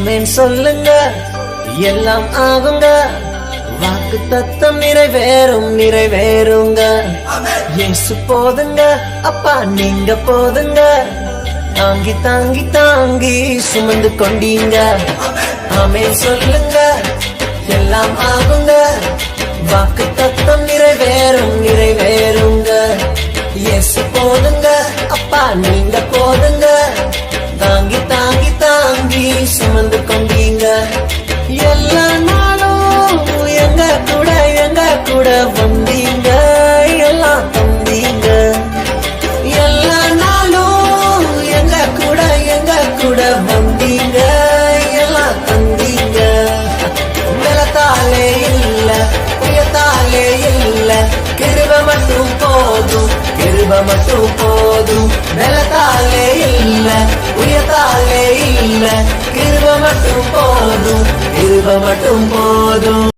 ஆமேன் சொல்லுங்க எல்லாம் ஆகுங்க. வாக்கு தத்தம் நிறைவேறும் நிறைவேறுங்க. இயேசு போதுங்க அப்பா நீங்க போதுங்க. தாங்கி தாங்கி தாங்கி சுமந்து கொண்டீங்க. ஆமேன் சொல்லுங்க எல்லாம் ஆகுங்க. வாக்கு தத்தம் நிறைவேறும் நிறைவேறுங்க. இயேசு போதுங்க அப்பா நீங்க போதுங்க. தாங்கி தாங்கி தாங்கி சுமந்து எல்லா நாளும் எங்க கூட எங்க கூட வந்தீங்க? எல்லாம் தந்தீங்க. எல்லா நாளும் எங்க கூட எங்க கூட வந்தீங்க? எல்லாம் தந்தீங்க. நிலத்தாலே இல்ல உயத்தாலே இல்ல. கிருப மட்டும் போதும் கிருப மட்டும் போதும். நிலத்தாலே இல்ல உயத்தாலே இல்ல கிருப மட்டும் போதும். கிருப மட்டும் போதும்.